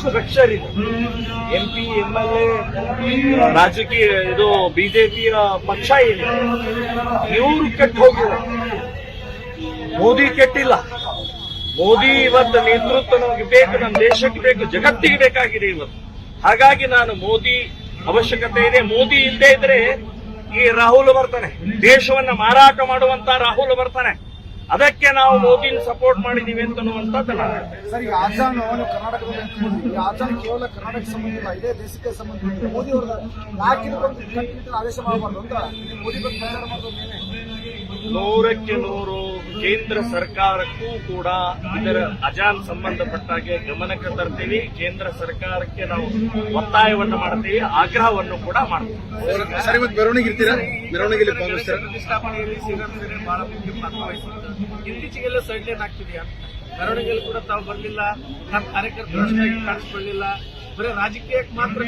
Structure ಇದೆ. M P M L A ರಾಜಕೀಯ ಇದು ಬಿಜೆಪಿಯ ಪಕ್ಷ ಏನಿದೆ? ಇವರು ಕೆಟ್ಟು ಹೋಗಿದೆ ಮೋದಿ ಕೆಟ್ಟಿಲ್ಲ. ಮೋದಿ ಇವತ್ತು ನೇತೃತ್ವ ನಮಗೆ ಬೇಕು ನಮ್ಮ ದೇಶಕ್ಕೆ ಬೇಕು ಜಗತ್ತಿಗೆ ಬೇಕಾಗಿದೆ ಇವತ್ತು. ಹಾಗಾಗಿ ನಾನು ಮೋದಿ ಅವಶ್ಯಕತೆ ಇದೆ. ಮೋದಿ ಇಲ್ಲದೆ ಇದ್ರೆ ಈ ರಾಹುಲ್ ಬರ್ತಾನೆ. ದೇಶವನ್ನ ಮಾರಾಟ ಮಾಡುವಂತ ರಾಹುಲ್ ಬರ್ತಾನೆ. ಅದಕ್ಕೆ ನಾವು ಮೋದಿನ ಸಪೋರ್ಟ್ ಮಾಡಿದೀವಿ ಅಂತ ನಾನು ಹೇಳ್ತೇನೆ. ಸರ್ ಈಗ ಆಜಾನ್ ಅವನು ಕರ್ನಾಟಕದ ಈ ಆಜಾನ್ ಕೇವಲ ಕರ್ನಾಟಕ ಸಂಬಂಧ ಇಲ್ಲ ಇದೇ ದೇಶಕ್ಕೆ ಸಂಬಂಧ. ಮೋದಿ ಅವರ ಆದೇಶ ಮಾಡಬಾರ್ದು ಅಂತ ಮೋದಿ ಬಗ್ಗೆ ಪ್ರಚಾರ ಮಾಡೋದು ನೀವೇ ನೂರಕ್ಕೆ ನೂರು ಕೇಂದ್ರ ಸರ್ಕಾರಕ್ಕೂ ಕೂಡ ಇದರ ಅಜಾನ್ ಸಂಬಂಧಪಟ್ಟಾಗೆ ಗಮನಕ್ಕೆ ತರ್ತೀವಿ. ಕೇಂದ್ರ ಸರ್ಕಾರಕ್ಕೆ ನಾವು ಒತ್ತಾಯವನ್ನು ಮಾಡ್ತೀವಿ ಆಗ್ರಹವನ್ನು ಕೂಡ ಮಾಡ್ತೀವಿ. ಸರ್ ಇವತ್ತು ಮೆರವಣಿಗೆ ಇರ್ತೀರಾ ಮೆರವಣಿಗೆಯಲ್ಲಿ ಭಾಗವಹಿಸ್ತೀರಾ ಪ್ರತಿಷ್ಠಾಪನೆಯಲ್ಲಿ ಶ್ರೀರಾಮ್ ಸೇನೆ ಬಹಳ ಮುಖ್ಯ ಪಾತ್ರ ವಹಿಸುತ್ತೆ ಇತ್ತೀಚೆಗೆಲ್ಲ ಸೈಡ್ಲೈನ್ ಆಗ್ತಿದೆಯಾ ಮೆರವಣಿಗೆಯಲ್ಲಿ ಕೂಡ ತಾವು ಬರಲಿಲ್ಲ ನಮ್ಮ ಕಾರ್ಯಕರ್ತರು ಅಷ್ಟಾಗಿ ಕಾಣಿಸ್ಕೊಳ್ಳಿಲ್ಲ. ಬರೀ ರಾಜಕೀಯಕ್ಕೆ ಮಾತ್ರ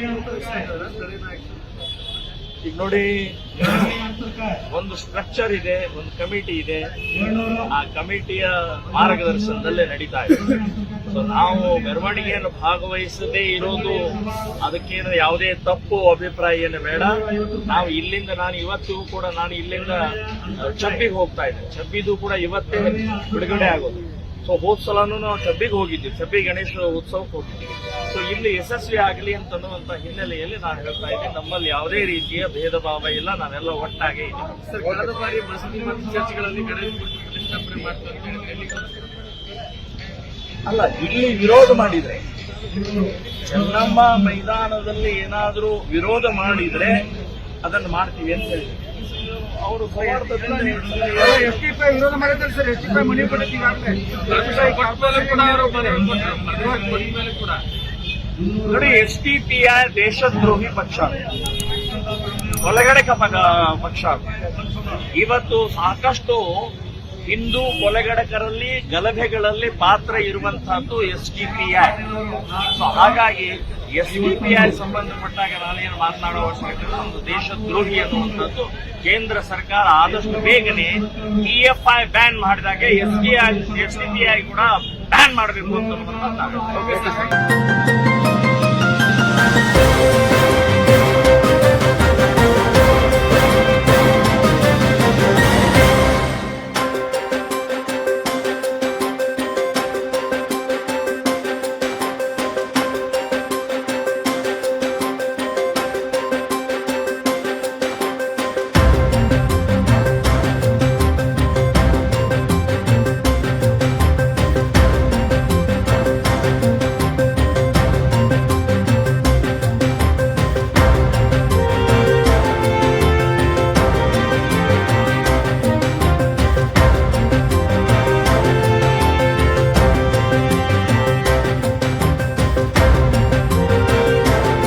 ಈಗ ನೋಡಿ ಒಂದು ಸ್ಟ್ರಕ್ಚರ್ ಇದೆ ಒಂದು ಕಮಿಟಿ ಇದೆ. ಆ ಕಮಿಟಿಯ ಮಾರ್ಗದರ್ಶನದಲ್ಲೇ ನಡೀತಾ ಇದೆ. ಸೊ ನಾವು ಮೆರವಣಿಗೆಯನ್ನು ಭಾಗವಹಿಸದೇ ಇರೋದು ಅದಕ್ಕೇನು ಯಾವುದೇ ತಪ್ಪು ಅಭಿಪ್ರಾಯ ಏನು ಬೇಡ. ನಾವು ಇಲ್ಲಿಂದ ನಾನು ಇವತ್ತಿಗೂ ಕೂಡ ನಾನು ಇಲ್ಲಿಂದ ಚಬ್ಬಿಗೆ ಹೋಗ್ತಾ ಇದ್ದೆ ಚಬ್ಬಿದು ಕೂಡ ಇವತ್ತೇ ಬಿಡುಗಡೆ ಆಗೋದು. ಸೊ ಹೋದ್ ಸಲಾನು ನಾವು ಚಬ್ಬಿಗೆ ಹೋಗಿದ್ದೀವಿ. ಚಬ್ಬಿ ಗಣೇಶ ಉತ್ಸವಕ್ಕೆ ಹೋಗಿದ್ದೀವಿ. ಸೊ ಇಲ್ಲಿ ಯಶಸ್ವಿ ಆಗಲಿ ಅಂತನ್ನುವಂತ ಹಿನ್ನೆಲೆಯಲ್ಲಿ ನಾನು ಹೇಳ್ತಾ ಇದ್ದೀನಿ. ನಮ್ಮಲ್ಲಿ ಯಾವುದೇ ರೀತಿಯ ಭೇದ ಭಾವ ಇಲ್ಲ. ನಾವೆಲ್ಲ ಒಟ್ಟಾಗೆ ಇದ್ದೀವಿ. ಕಳೆದ ಬಾರಿ ಮಸೀದಿ ಮತ್ತು ಚರ್ಚ್ಗಳಲ್ಲಿ ಗಣೇಶ ಅಂತ ಅಲ್ಲ ಇಲ್ಲಿ ವಿರೋಧ ಮಾಡಿದ್ರೆ ಚೆನ್ನಮ್ಮ ಮೈದಾನದಲ್ಲಿ ಏನಾದರೂ ವಿರೋಧ ಮಾಡಿದ್ರೆ ಅದನ್ನು ಮಾಡ್ತೀವಿ ಅಂತ ಹೇಳಿ ಅವರು. ಎಸ್ ಟಿ ಪಿ ವಿರೋಧ ಸರ್ ಎಸ್ ಟಿ ಪಿ ಮನೆ ಕೊಟ್ಟಿದ್ದು ನೋಡಿ ಎಸ್ ಟಿ ಪಿ ಐ ದೇಶದ್ರೋಹಿ ಪಕ್ಷ. ಒಳಗಡೆ ಪಕ್ಷ. ಇವತ್ತು ಸಾಕಷ್ಟು ಹಿಂದೂ ಕೊಲೆಗಡಕರಲ್ಲಿ ಗಲಭೆಗಳಲ್ಲಿ ಪಾತ್ರ ಇರುವಂತಹದ್ದು S D P I so ಹಾಗಾಗಿ ಎಸ್ ಡಿ ಪಿ ಐ ಸಂಬಂಧಪಟ್ಟಾಗ ನಾನೇನು ಮಾತನಾಡೋ ಅವಶ್ಯಕತೆ ಇಲ್ಲ. ಒಂದು ದೇಶದ್ರೋಹಿ ಅನ್ನುವಂಥದ್ದು ಕೇಂದ್ರ ಸರ್ಕಾರ ಆದಷ್ಟು ಬೇಗನೆ ಪಿ ಎಫ್ ಐ ಬ್ಯಾನ್ ಮಾಡಿದಾಗ S D I, S D P I ಕೂಡ ಬ್ಯಾನ್ ಮಾಡಬೇಕು ಅಂತ